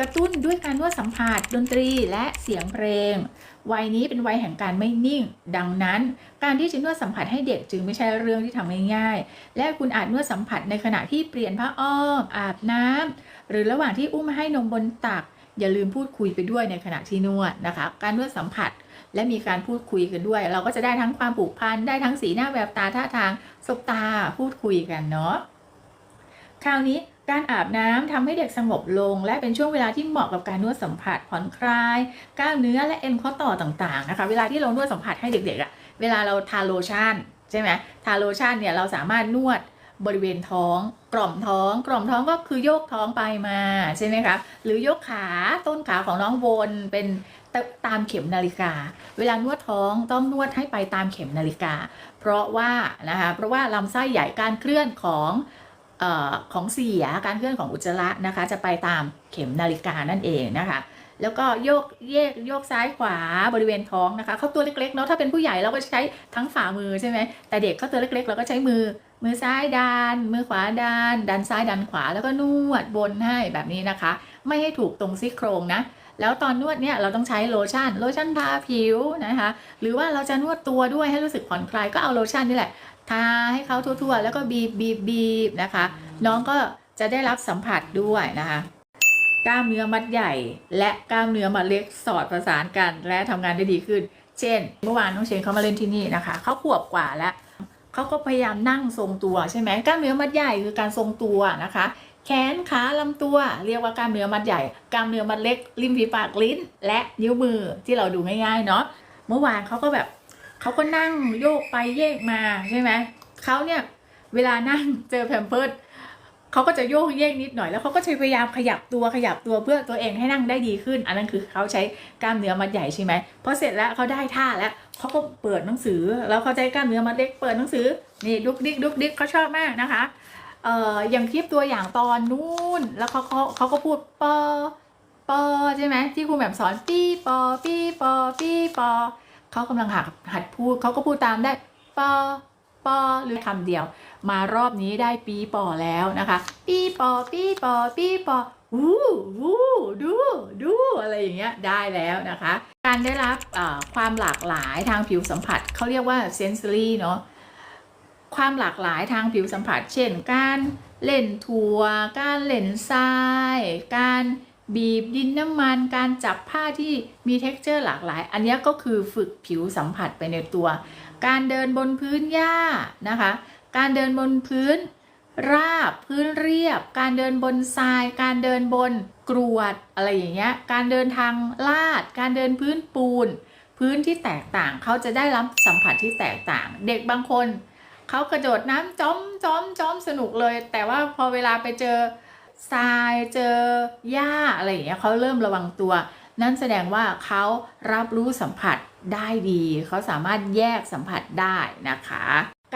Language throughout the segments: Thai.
กระตุ้นด้วยการนวดสัมผัสดนตรีและเสียงเพลง วัยนี้เป็นวัยแห่งการไม่นิ่ง ดังนั้น การที่จะนวดสัมผัสให้เด็กจึงไม่ใช่เรื่องที่ทำง่ายๆ และคุณอาจนวดสัมผัสในขณะที่เปลี่ยนผ้าอ้อม อาบน้ำหรือระหว่างที่อุ้มให้นมบนตัก อย่าลืมพูดคุยไปด้วยในขณะที่นวดนะคะ การนวดสัมผัสและมีการพูดคุยกันด้วย เราก็จะได้ทั้งความผูกพันได้ทั้งสีหน้าแววตาท่าทางสบตาพูดคุยกันเนาะคราวนี้ การอาบน้ำทำให้เด็กสงบลง และเป็นช่วงเวลาที่เหมาะกับการนวดสัมผัสผ่อนคลายกล้ามเนื้อและเอ็นข้อต่อต่างๆนะคะ เวลาที่เรานวดสัมผัสให้เด็กๆอะ่ะเวลาเราทาโลชั่นใช่ไหมทาโลชั่นเนี่ยเราสามารถนวดบริเวณท้อง กล่อมท้อง กล่อมท้องก็คือโยกท้องไปมาใช่ไหมคะหรือยกขาต้นขาของน้องวนเป็นตามเข็มนาฬิกา เวลานวดท้องต้องนวดให้ไปตามเข็มนาฬิกา เพราะว่านะคะเพราะว่าลำไส้ใหญ่การเคลื่อนของ ของเสียการเคลื่อนของอุจจาระนะคะ จะไปตามเข็มนาฬิกานั่นเองนะคะ แล้วก็โยกเยกโยกซ้ายขวาบริเวณท้องนะคะเขาตัวเล็กๆเนาะถ้าเป็นผู้ใหญ่เราก็ใช้ทั้งฝ่ามือใช่ไหมแต่เด็กเขาตัวเล็กๆเราก็ใช้มือมือซ้ายดันมือขวาดันดันซ้ายดันขวาแล้วก็นวดบนให้แบบนี้นะคะ ไม่ให้ถูกตรงซี่โครงนะแล้วตอนนวดเนี่ยเราต้องใช้โลชั่นโลชั่นทาผิวนะคะ หรือว่าเราจะนวดตัวด้วยให้รู้สึกผ่อนคลายก็เอาโลชั่นนี่แหละ ทาให้เขาทั่วๆ แล้วก็บีบบีบบีบนะคะ น้องก็จะได้รับสัมผัสด้วยนะคะ กล้ามเนื้อมัดใหญ่ และกล้ามเนื้อมัดเล็กสอดประสานกัน และทำงานได้ดีขึ้น เช่น เมื่อวานน้องเชนเขามาเล่นที่นี่นะคะเขาขวบกว่าแล้วเขาก็พยายามนั่งทรงตัวใช่ไหมกล้ามเนื้อมัดใหญ่คือการทรงตัวนะคะ แขนขาลำตัว เรียกว่ากล้ามเนื้อมัดใหญ่ กล้ามเนื้อมัดเล็กริมฝีปากลิ้น และนิ้วมือที่เราดูง่ายๆเนาะเมื่อวานเขาก็แบบ เขาก็นั่งโยกไปเยกมาใช่ไหมเขาเนี่ยเวลานั่งเจอแพมเพิร์ดเขาก็จะโยกเยกนิดหน่อยแล้วเขาก็จะพยายามขยับตัวขยับตัวเพื่อตัวเองให้นั่งได้ดีขึ้น อันนั้นคือเขาใช้กล้ามเนื้อมัดใหญ่ใช่ไหมพอเสร็จแล้วเขาได้ท่าแล้วเขาก็เปิดหนังสือ แล้วเขาใช้กล้ามเนื้อมัดเล็กเปิดหนังสือนี่ดุกดิกดุกดิกเขาชอบมากนะคะเอ่ออย่างคลิปตัวอย่างตอนนู้นแล้วเขาเขาเขาก็พูดปอปอใช่ไหมที่ครูแบบสอนปีปอปีปอปี้ปอ เขากำลังหัดหัดพูดเขาก็พูดตามได้ปอปอหรือคำเดียว มารอบนี้ได้ปีปอแล้วนะคะ ปีปอปีปอปีปอวูวูดูดูอะไรอย่างเงี้ยได้แล้วนะคะ การได้รับความหลากหลายทางผิวสัมผัสเขาเรียกว่าเซนซอรี่เนาะความหลากหลายทางผิวสัมผัส เช่น การเล่นทัวร์การเล่นทราย การ บีบดินน้ำมันการจับผ้าที่มีเท็กเจอร์หลากหลาย อันนี้ก็คือฝึกผิวสัมผัสไปในตัว การเดินบนพื้นหญ้านะคะ การเดินบนพื้น ราบพื้นเรียบ การเดินบนทราย การเดินบนกรวดอะไรอย่างเงี้ยการเดินทางลาด การเดินพื้นปูน พื้นที่แตกต่างเขาจะได้รับสัมผัสที่แตกต่าง เด็กบางคนเขากระโดดน้ำจอมจอมจอมสนุกเลย แต่ว่าพอเวลาไปเจอ ทรายเจอหญ้าอะไรอย่างเงี้ยเขาเริ่มระวังตัว นั่นแสดงว่าเขารับรู้สัมผัสได้ดี เขาสามารถแยกสัมผัสได้นะคะ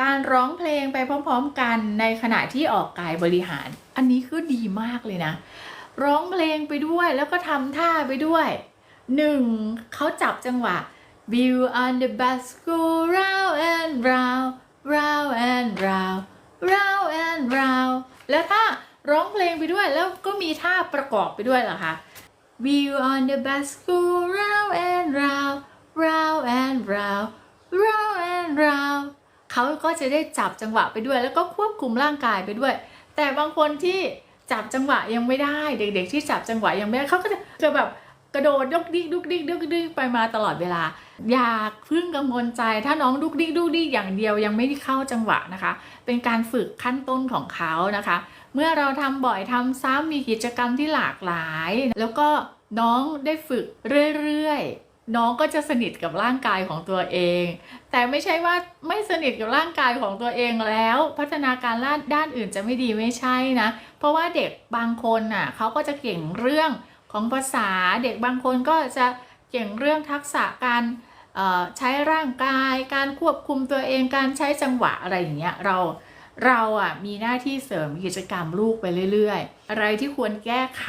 การร้องเพลงไปพร้อมๆกันในขณะที่ออกกายบริหาร อันนี้คือดีมากเลยนะ ร้องเพลงไปด้วยแล้วก็ทำท่าไปด้วยหนึ่งเขาจับจังหวะ View on the bus go round and round round and round round and round แล้วถ้า ร้องเพลงไปด้วยแล้วก็มีท่าประกอบไปด้วยเหรอคะ We on the bus go round and round round and round round and round เขาก็จะได้จับจังหวะไปด้วย แล้วก็ควบคุมร่างกายไปด้วย แต่บางคนที่จับจังหวะยังไม่ได้ เด็ก ๆ ที่จับจังหวะยังไม่ได้เขาก็จะแบบ กระโดดดุกดิกดุกดิกดุกดิกไปมาตลอดเวลา อยากพึ่งกังวลใจ ถ้าน้องดุกดิกดุกดิกอย่างเดียวยังไม่ได้เข้าจังหวะนะคะ เป็นการฝึกขั้นต้นของเขานะคะ เมื่อเราทำบ่อยทำซ้ำมีกิจกรรมที่หลากหลาย แล้วก็น้องได้ฝึกเรื่อยๆ น้องก็จะสนิทกับร่างกายของตัวเอง แต่ไม่ใช่ว่าไม่สนิทกับร่างกายของตัวเองแล้ว พัฒนาการด้านอื่นจะไม่ดีไม่ใช่นะ เพราะว่าเด็กบางคนน่ะเขาก็จะเก่งเรื่อง ของภาษาเด็กบางคนก็จะเก่งเรื่องทักษะการใช้ร่างกายการควบคุมตัวเองการใช้จังหวะอะไรอย่างเงี้ยเราเราอะมีหน้าที่เสริมกิจกรรมลูกไปเรื่อยๆ อะไรที่ควรแก้ไข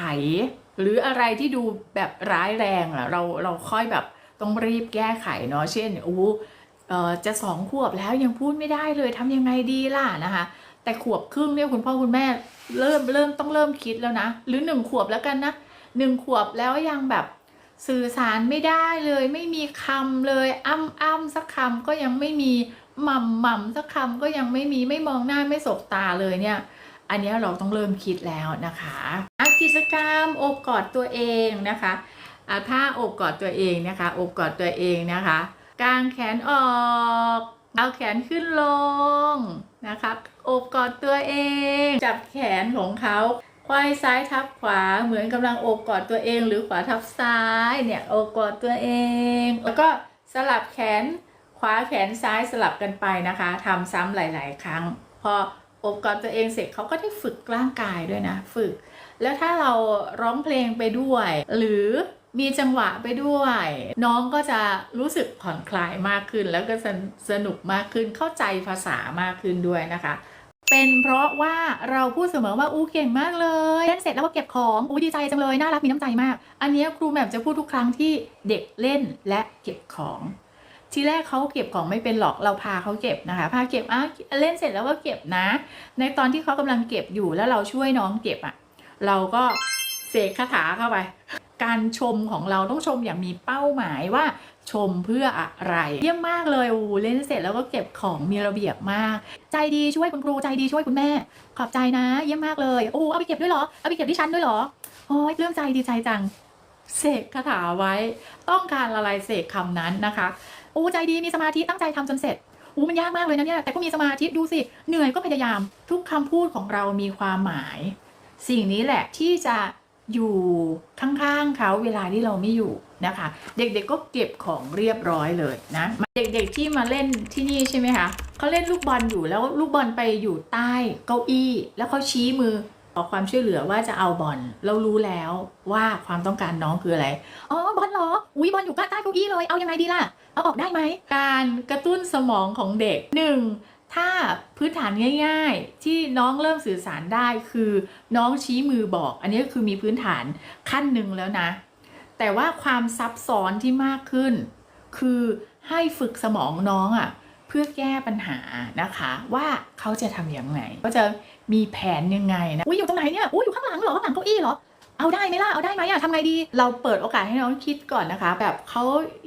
หรืออะไรที่ดูแบบร้ายแรงอะเราเราค่อยแบบต้องรีบแก้ไขเนาะเช่นโอ้จะสองขวบแล้วยังพูดไม่ได้เลยทำยังไงดีล่ะนะคะ แต่ขวบครึ่งเนี่ยคุณพ่อคุณแม่เริ่มเริ่มต้องเริ่มคิดแล้วนะ หรือหนึ่งขวบแล้วกันนะ หนึ่งขวบแล้วยังแบบสื่อสารไม่ได้เลย ไม่มีคำเลยอ้ำอ้ำสักคำก็ยังไม่มีหม่ำหม่ำสักคำก็ยังไม่มีไม่มองหน้าไม่สบตาเลยเนี่ย อันนี้เราต้องเริ่มคิดแล้วนะคะอะกิจกรรมอบกอดตัวเองนะคะอะถ้าอบกอดตัวเองนะคะอบกอดตัวเองนะคะกางแขนออกเอาแขนขึ้นลงนะคะอบกอดตัวเอง จับแขนของเขา ควายซ้ายทับขวาเหมือนกำลังโอบกอดตัวเอง หรือขวาทับซ้ายเนี่ยโอบกอดตัวเอง แล้วก็สลับแขนขวาแขนซ้ายสลับกันไปนะคะทำซ้ำหลาย ๆ ครั้ง พอโอบกอดตัวเองเสร็จเขาก็ได้ฝึกร่างกายด้วยนะ ฝึก แล้วถ้าเราร้องเพลงไปด้วย หรือมีจังหวะไปด้วย น้องก็จะรู้สึกผ่อนคลายมากขึ้น แล้วก็สนุกมากขึ้นเข้าใจภาษามากขึ้นด้วยนะคะ เป็นเพราะว่าเราพูดเสมอว่าอู้เก่งมากเลยเล่นเสร็จแล้วก็เก็บของอู้ดีใจจังเลยน่ารักมีน้ำใจมาก อันนี้ครูแหม่มจะพูดทุกครั้งที่เด็กเล่นและเก็บของทีแรกเขาเก็บของไม่เป็นหรอกเราพาเขาเก็บนะคะ พาเก็บอะเล่นเสร็จแล้วก็เก็บนะ ในตอนที่เขากำลังเก็บอยู่แล้วเราช่วยน้องเก็บอะ เราก็เสกคาถาเข้าไป การชมของเราต้องชมอย่างมีเป้าหมายว่า ชมเพื่ออะไร เยี่ยมมากเลยโอ้เล่นเสร็จแล้วก็เก็บของมีระเบียบมาก ใจดีช่วยคุณครูใจดีช่วยคุณแม่ ขอบใจนะ เยี่ยมมากเลยโอ้เอาไปเก็บด้วยเหรอเอาไปเก็บที่ชั้นด้วยเหรอโอ้ยเรื่องใจดีใจจังเสกคาถาไว้ ต้องการอะไรเสกคำนั้นนะคะโอ้ใจดีมีสมาธิตั้งใจทำจนเสร็จโอ้มันยากมากเลยนะเนี่ยแต่ก็มีสมาธิดูสิเหนื่อยก็พยายามทุกคำพูดของเรามีความหมาย สิ่งนี้แหละที่จะ อยู่ข้างๆเขาเวลาที่เราไม่อยู่นะคะ เด็กๆก็เก็บของเรียบร้อยเลยนะ เด็กๆที่มาเล่นที่นี่ใช่ไหมคะเขาเล่นลูกบอลอยู่แล้วลูกบอลไปอยู่ใต้เก้าอี้ แล้วเขาชี้มือขอความช่วยเหลือว่าจะเอาบอลเรารู้แล้วว่าความต้องการน้องคืออะไรอ๋อบอลเหรออุ้ยบอลอยู่ใต้เก้าอี้เลยเอายังไงดีล่ะเอาออกได้ไหมการกระตุ้นสมองของเด็กหนึ่ง ถ้าพื้นฐานง่ายๆ ที่น้องเริ่มสื่อสารได้คือน้องชี้มือบอก อันนี้ก็คือมีพื้นฐานขั้นหนึ่งแล้วนะ แต่ว่าความซับซ้อนที่มากขึ้น คือให้ฝึกสมองน้องอะ่ะเพื่อแก้ปัญหานะคะว่าเขาจะทำอยังไงก็จะมีแผนยังไงนะอุ้ยอยู่ตรงไหนเนี่ยอุ้ยอยู่ข้างหลังเหรอข้างหลังเก้าอี้เหรอเอาได้ไหมล่ะ เอาได้ไหมอะทำไงดี เราเปิดโอกาสให้น้องคิดก่อนนะคะ แบบเขา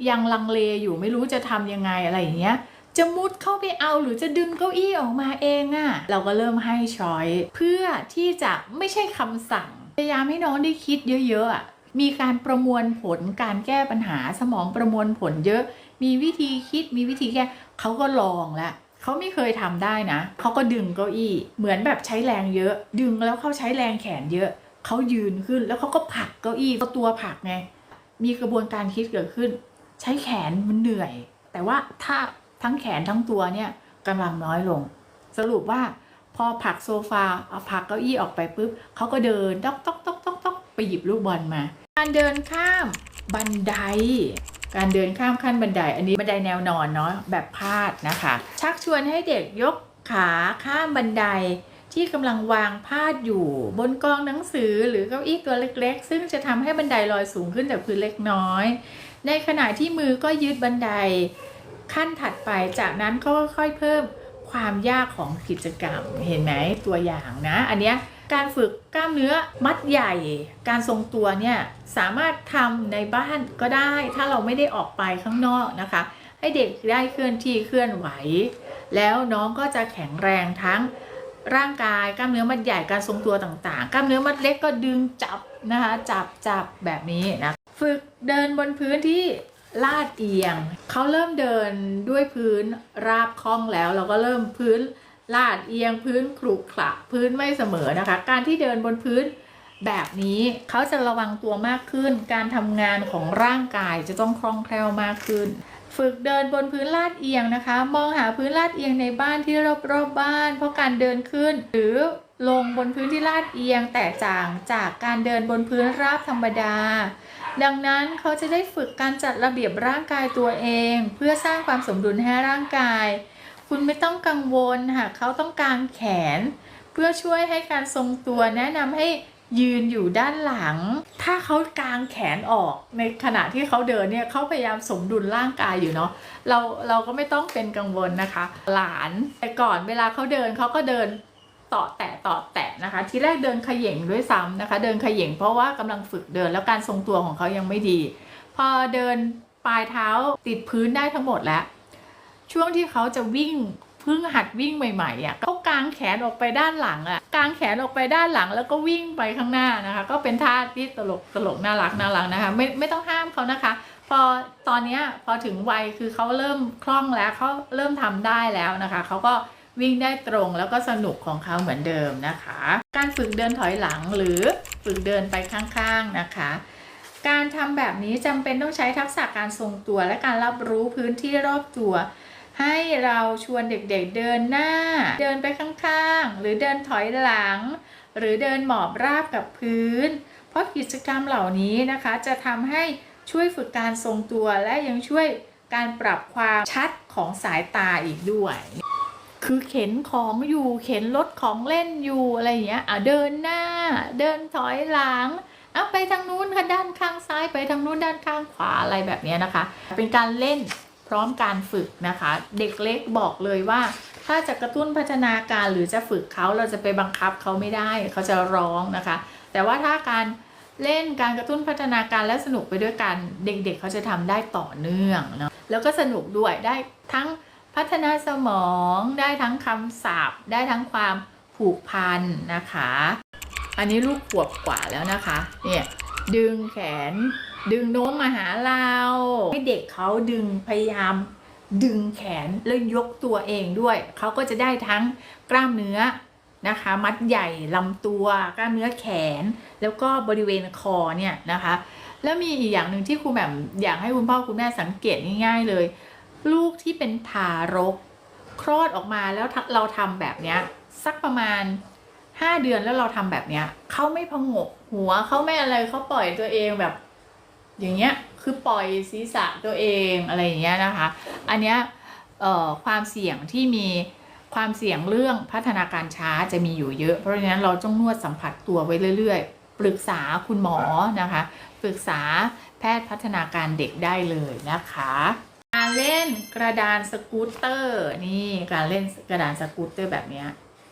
ยังลังเลอยู่ไม่รู้จะทำยังไงอะไรอย่างเงี้ย จะมุดเข้าไปเอาหรือจะดึงเก้าอี้ออกมาเองอะเราก็เริ่มให้ช้อยเพื่อที่จะไม่ใช่คำสั่ง พยายามให้น้องได้คิดเยอะๆอะมีการประมวลผลการแก้ปัญหาสมองประมวลผลเยอะ มีวิธีคิดมีวิธีแก้เขาก็ลองแล้วเขาไม่เคยทำได้นะ เขาก็ดึงเก้าอี้ เหมือนแบบใช้แรงเยอะ ดึงแล้วเขาใช้แรงแขนเยอะ เขายืนขึ้นแล้วเขาก็ผลักเก้าอี้ตัวผลักไง มีกระบวนการคิดเกิดขึ้น ใช้แขนมันเหนื่อย แต่ว่าถ้า ทั้งแขนทั้งตัวเนี่ยกำลังน้อยลง สรุปว่าพอผักโซฟาเอาผักเก้าอี้ออกไปปุ๊บเขาก็เดินต๊อกต๊อกต๊อกต๊อกต๊อกไปหยิบลูกบอลมา การเดินข้ามบันได การเดินข้ามขั้นบันได อันนี้บันไดแนวนอนเนาะแบบพาดนะคะ ชักชวนให้เด็กยกขาข้ามบันไดที่กำลังวางพาดอยู่บนกองหนังสือหรือเก้าอี้ตัวเล็ก ๆ ซึ่งจะทำให้บันไดลอยสูงขึ้นจากพื้นเล็กน้อย ในขณะที่มือก็ยึดบันได ขั้นถัดไปจากนั้นก็ค่อยเพิ่มความยากของกิจกรรมเห็นไหมตัวอย่างนะ อันเนี้ยการฝึกกล้ามเนื้อมัดใหญ่ การทรงตัวเนี่ยสามารถทำในบ้านก็ได้ ถ้าเราไม่ได้ออกไปข้างนอกนะคะ ให้เด็กได้เคลื่อนที่เคลื่อนไหว แล้วน้องก็จะแข็งแรงทั้งร่างกายกล้ามเนื้อมัดใหญ่การทรงตัวต่างๆ กล้ามเนื้อมัดเล็กก็ดึงจับนะคะจับจับแบบนี้นะฝึกเดินบนพื้นที่ ลาดเอียง เขาเริ่มเดินด้วยพื้นราบคล่องแล้ว เราก็เริ่มพื้นลาดเอียงพื้นขรุขระพื้นไม่เสมอนะคะ การที่เดินบนพื้นแบบนี้เขาจะระวังตัวมากขึ้น การทำงานของร่างกายจะต้องคล่องแคล่วมากขึ้น ฝึกเดินบนพื้นลาดเอียงนะคะ มองหาพื้นลาดเอียงในบ้านที่รอบๆบบ้าน เพราะการเดินขึ้น หรือลงบนพื้นที่ลาดเอียงแตกต่างจากการเดินบนพื้นราบธรรมดา ดังนั้นเขาจะได้ฝึกการจัดระเบียบร่างกายตัวเอง เพื่อสร้างความสมดุลให้ร่างกาย คุณไม่ต้องกังวลหากเขาต้องกางแขน เพื่อช่วยให้การทรงตัวแนะนำให้ยืนอยู่ด้านหลัง ถ้าเขากางแขนออกในขณะที่เขาเดินเนี่ยเขาพยายามสมดุลร่างกายอยู่เนาะ เราเราก็ไม่ต้องเป็นกังวลนะคะ หลานแต่ก่อนเวลาเขาเดินเขาก็เดิน ต่อแตะต่อแตะนะคะ ทีแรกเดินขย่งด้วยซ้ำนะคะ เดินขย่งเพราะว่ากำลังฝึกเดินแล้วการทรงตัวของเขายังไม่ดี พอเดินปลายเท้าติดพื้นได้ทั้งหมดแล้ว ช่วงที่เขาจะวิ่งเพิ่งหัดวิ่งใหม่ๆอะเขากางแขนออกไปด้านหลังอะกางแขนออกไปด้านหลังแล้วก็วิ่งไปข้างหน้านะคะ ก็เป็นท่าที่ตลกตลกน่ารักน่ารักนะคะ ไม่ไม่ต้องห้ามเขานะคะ พอตอนนี้พอถึงวัยคือเขาเริ่มคล่องแล้วเขาเริ่มทำได้แล้วนะคะเขาก็ วิ่งได้ตรงแล้วก็สนุกของเขาเหมือนเดิมนะคะ การฝึกเดินถอยหลังหรือฝึกเดินไปข้างๆนะคะ การทำแบบนี้จำเป็นต้องใช้ทักษะการทรงตัวและการรับรู้พื้นที่รอบตัว ให้เราชวนเด็กๆเดินหน้า เดินไปข้างๆ หรือเดินถอยหลัง หรือเดินหมอบราบกับพื้น เพราะกิจกรรมเหล่านี้นะคะจะทำให้ช่วยฝึกการทรงตัวและยังช่วยการปรับความชัดของสายตาอีกด้วย คือเข็นของอยู่เข็นรถของเล่นอยู่อะไรอย่างเงี้ยอะเดินหน้า เดินถอยหลังเอาไปทางนู้นค่ะด้านข้างซ้ายไปทางนู้นด้านข้างขวาอะไรแบบเนี้ยนะคะ เป็นการเล่นพร้อมการฝึกนะคะ เด็กเล็กบอกเลยว่า ถ้าจะกระตุ้นพัฒนาการหรือจะฝึกเขาเราจะไปบังคับเขาไม่ได้เขาจะร้องนะคะ แต่ว่าถ้าการเล่นการกระตุ้นพัฒนาการและสนุกไปด้วยกัน เด็กๆเขาจะทำได้ต่อเนื่องเนาะแล้วก็สนุกด้วยได้ทั้ง พัฒนาสมองได้ทั้งคำศัพท์ ได้ทั้งความผูกพันนะคะ อันนี้ลูกขวบกว่าแล้วนะคะ เนี่ยดึงแขน ดึงโน้มมาหาเรา ให้เด็กเขาดึงพยายาม ดึงแขนแล้วยกตัวเองด้วย เขาก็จะได้ทั้งกล้ามเนื้อนะคะ มัดใหญ่ลำตัว กล้ามเนื้อแขน แล้วก็บริเวณคอเนี่ยนะคะ แล้วมีอีกอย่างหนึ่งที่ครูแบบอยากให้คุณพ่อคุณแม่สังเกตง่าย ๆ เลย ลูกที่เป็นทารก คลอดออกมาแล้วเราทำแบบเนี้ย สักประมาณห้าเดือนแล้วเราทำแบบเนี้ยเขาไม่พองกหัวเขาไม่อะไรเขาปล่อยตัวเองแบบ อย่างเงี้ยคือปล่อยศีรษะตัวเองอะไรอย่างเงี้ยนะคะ อันเนี้ยความเสี่ยงที่มีความเสี่ยงเรื่องพัฒนาการช้าจะมีอยู่เยอะ เพราะฉะนั้นเราต้องนวดสัมผัสตัวไว้เรื่อยๆ ปรึกษาคุณหมอนะคะ ปรึกษาแพทย์พัฒนาการเด็กได้เลยนะคะ การเล่นกระดานสกูตเตอร์ นี่การเล่นกระดานสกูตเตอร์แบบนี้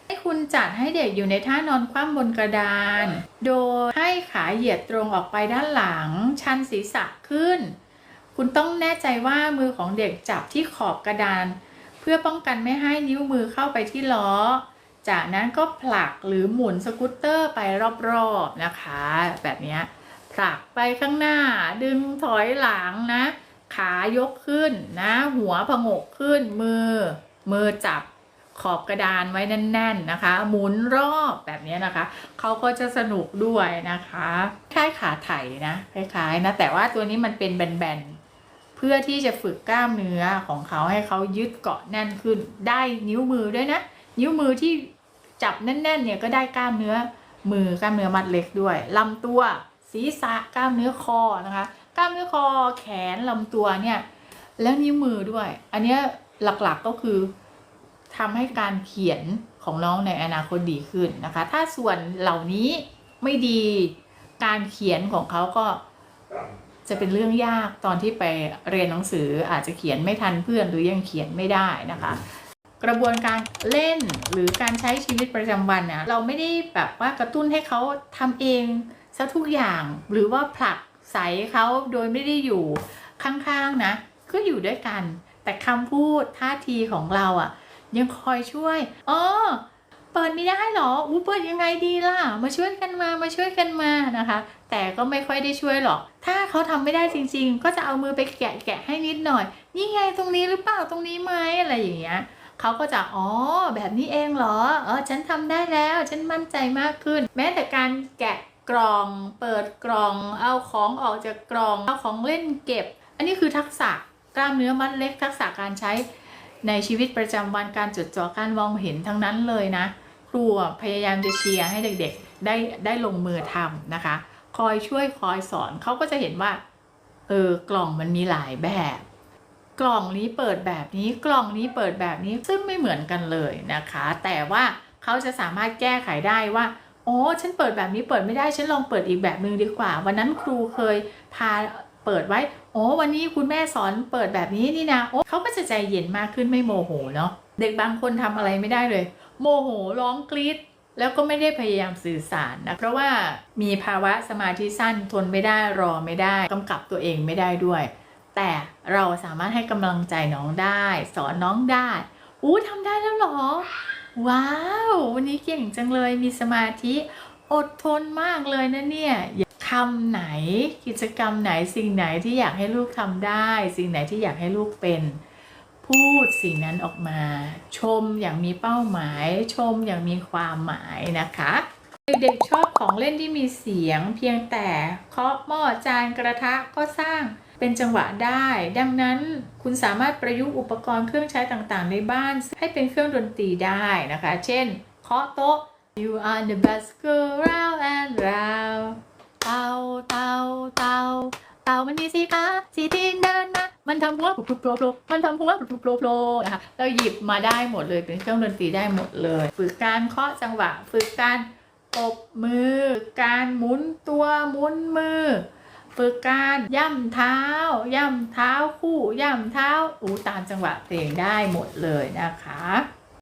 ให้คุณจัดให้เด็กอยู่ในท่านอนคว่ำบนกระดาน โดยให้ขาเหยียดตรงออกไปด้านหลัง ชันศีรษะขึ้น คุณต้องแน่ใจว่ามือของเด็กจับที่ขอบกระดาน เพื่อป้องกันไม่ให้นิ้วมือเข้าไปที่ล้อ จากนั้นก็ผลักหรือหมุนสกูตเตอร์ไปรอบๆนะคะ แบบนี้ผลักไปข้างหน้าดึงถอยหลังนะ ขายกขึ้นนะ หัวผงกขึ้นมือ มือจับขอบกระดานไว้แน่น ๆนะคะ หมุนรอบแบบนี้นะคะ เขาก็จะสนุกด้วยนะคะคล้ายขาไถนะคล้ายๆนะแต่ว่าตัวนี้มันเป็นแบนๆเพื่อที่จะฝึกกล้ามเนื้อของเขาให้เขายึดเกาะแน่นขึ้น ได้นิ้วมือด้วยนะ นิ้วมือที่จับแน่นๆเนี่ยก็ได้กล้ามเนื้อมือกล้ามเนื้อมัดเล็กด้วยลำตัวศีรษะกล้ามเนื้อคอนะคะ กล้ามเนื้อคอแขนลำตัวเนี่ย แล้วนิ้วมือด้วย อันเนี้ยหลักๆก็คือทำให้การเขียนของน้องในอนาคตดีขึ้นนะคะ ถ้าส่วนเหล่านี้ไม่ดีการเขียนของเขาก็จะเป็นเรื่องยากตอนที่ไปเรียนหนังสืออาจจะเขียนไม่ทันเพื่อนหรือยังเขียนไม่ได้นะคะ กระบวนการเล่นหรือการใช้ชีวิตประจำวันนะเราไม่ได้แบบว่ากระตุ้นให้เขาทำเองซะทุกอย่างหรือว่าผลัก ใสเขาโดยไม่ได้อยู่ข้างๆนะ ก็อยู่ด้วยกัน แต่คำพูดท่าทีของเราอะ่ะ ยังคอยช่วยอ๋อเปิดไม่ได้หรออู้เปิดยังไงดีล่ะ มาช่วยกันมา มาช่วยกันมานะคะ แต่ก็ไม่ค่อยได้ช่วยหรอก ถ้าเขาทำไม่ได้จริง ๆ ก็จะเอามือไปแกะแกะให้นิดหน่อย นี่ไงตรงนี้หรือเปล่า ตรงนี้ไหมอะไรอย่างเงี้ยเขาก็จะ อ๋อ แบบนี้เองเหรอ เออ ฉันทำได้แล้ว ฉันมั่นใจมากขึ้น แม้แต่การแกะ กล่องเปิดกล่องเอาของออกจากกล่องเอาของเล่นเก็บ อันนี้คือทักษะกล้ามเนื้อมัดเล็ก ทักษะการใช้ในชีวิตประจำวันการจดจ่อการมองเห็นทั้งนั้นเลยนะ ครูพยายามจะเชียร์ให้เด็กๆได้ได้ลงมือทำนะคะ คอยช่วยคอยสอนเขาก็จะเห็นว่าเออกล่องมันมีหลายแบบ กล่องนี้เปิดแบบนี้กล่องนี้เปิดแบบนี้ซึ่งไม่เหมือนกันเลยนะคะ แต่ว่าเขาจะสามารถแก้ไขได้ว่า โอ้ฉันเปิดแบบนี้เปิดไม่ได้ฉันลองเปิดอีกแบบหนึ่งดีกว่า วันนั้นครูเคยพาเปิดไว้โอ้วันนี้คุณแม่สอนเปิดแบบนี้นี่นะโอ้เขาก็จะใจเย็นมากขึ้นไม่โมโหเนาะเด็กบางคนทำอะไรไม่ได้เลย โมโหร้องกรี๊ดแล้วก็ไม่ได้พยายามสื่อสารนะ เพราะว่ามีภาวะสมาธิสั้นทนไม่ได้รอไม่ได้กำกับตัวเองไม่ได้ด้วย แต่เราสามารถให้กำลังใจน้องได้ สอนน้องได้ อู้ทำได้แล้วหรอ ว้าว วันนี้เก่งจังเลยมีสมาธิ อดทนมากเลยนะเนี่ยคำไหนกิจกรรมไหนสิ่งไหนที่อยากให้ลูกทำได้ สิ่งไหนที่อยากให้ลูกเป็น พูดสิ่งนั้นออกมา ชมอย่างมีเป้าหมาย ชมอย่างมีความหมายนะคะเด็กๆชอบของเล่นที่มีเสียง เพียงแต่เคาะหม้อจานกระทะก็สร้าง เป็นจังหวะได้ ดังนั้นคุณสามารถประยุกต์อุปกรณ์เครื่องใช้ต่างๆ ในบ้าน ให้เป็นเครื่องดนตรีได้นะคะ เช่นเคาะโต๊ะ You are the best girl round and round เต่าเต่าเต่าเต่ามันมีสีขาสีที่เดินมามันทำหัวปลุกปลุกโผล่โผล่มันทำหัวปลุกปลุกโผล่โผล่นะคะเราหยิบมาได้หมดเลยเป็นเครื่องดนตรีได้หมดเลย ฝึกการเคาะจังหวะ ฝึกการตบมือ การหมุนตัวหมุนมือ ฝึกการย่ำเท้า ย่ำเท้าคู่ ย่ำเท้าอูตามจังหวะเพลงได้หมดเลยนะคะ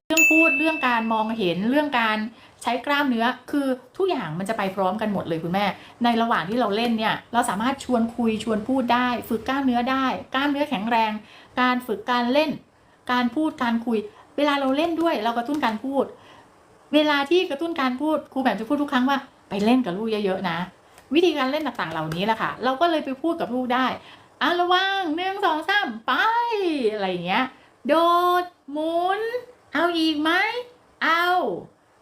เรื่องพูดเรื่องการมองเห็นเรื่องการใช้กล้ามเนื้อคือทุกอย่างมันจะไปพร้อมกันหมดเลยคุณแม่ ในระหว่างที่เราเล่นเนี่ยเราสามารถชวนคุยชวนพูดได้ ฝึกกล้ามเนื้อได้ กล้ามเนื้อแข็งแรง การฝึกการเล่น การพูดการคุย เวลาเราเล่นด้วยเรากระตุ้นการพูด เวลาที่กระตุ้นการพูดครูแบบจะพูดทุกครั้งว่า ไปเล่นกับลูกเยอะๆนะ วิธีการเล่นต่างๆ เหล่านี้แหละค่ะ เราก็เลยไปพูดกับลูกได้อะระวังหนึ่งสองสามไป อะไรอย่างเงี้ย โดดหมุน เอาอีกไหมเอา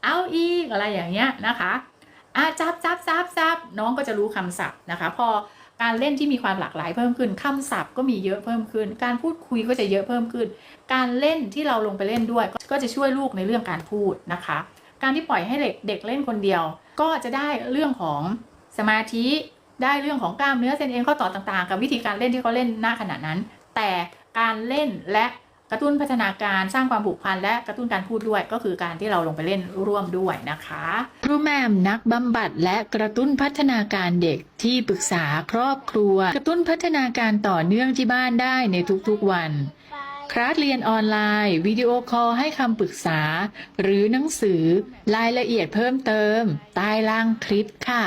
เอาอีกอะไรอย่างเงี้ยนะคะอะจับจับจับจับน้องก็จะรู้คำศัพท์นะคะ พอการเล่นที่มีความหลากหลายเพิ่มขึ้นคำศัพท์ก็มีเยอะเพิ่มขึ้น การพูดคุยก็จะเยอะเพิ่มขึ้น การเล่นที่เราลงไปเล่นด้วย ก็จะช่วยลูกในเรื่องการพูดนะคะ การที่ปล่อยให้เด็กเด็กเล่นคนเดียว ก็จะได้เรื่องของ สมาธิได้เรื่องของกล้ามเนื้อเส้นเอ็นข้อต่อต่างๆ กับวิธีการเล่นที่เขาเล่นณขณะนั้น แต่การเล่นและกระตุ้นพัฒนาการสร้างความผูกพันและกระตุ้นการพูดด้วยก็คือการที่เราลงไปเล่นร่วมด้วยนะคะครูแมมนักบำบัดและกระตุ้นพัฒนาการเด็กที่ปรึกษาครอบครัว กระตุ้นพัฒนาการต่อเนื่องที่บ้านได้ในทุกๆวัน คลาสเรียนออนไลน์ วิดีโอคอลให้คำปรึกษา หรือหนังสือรายละเอียดเพิ่มเติมใต้ล่างคลิปค่ะ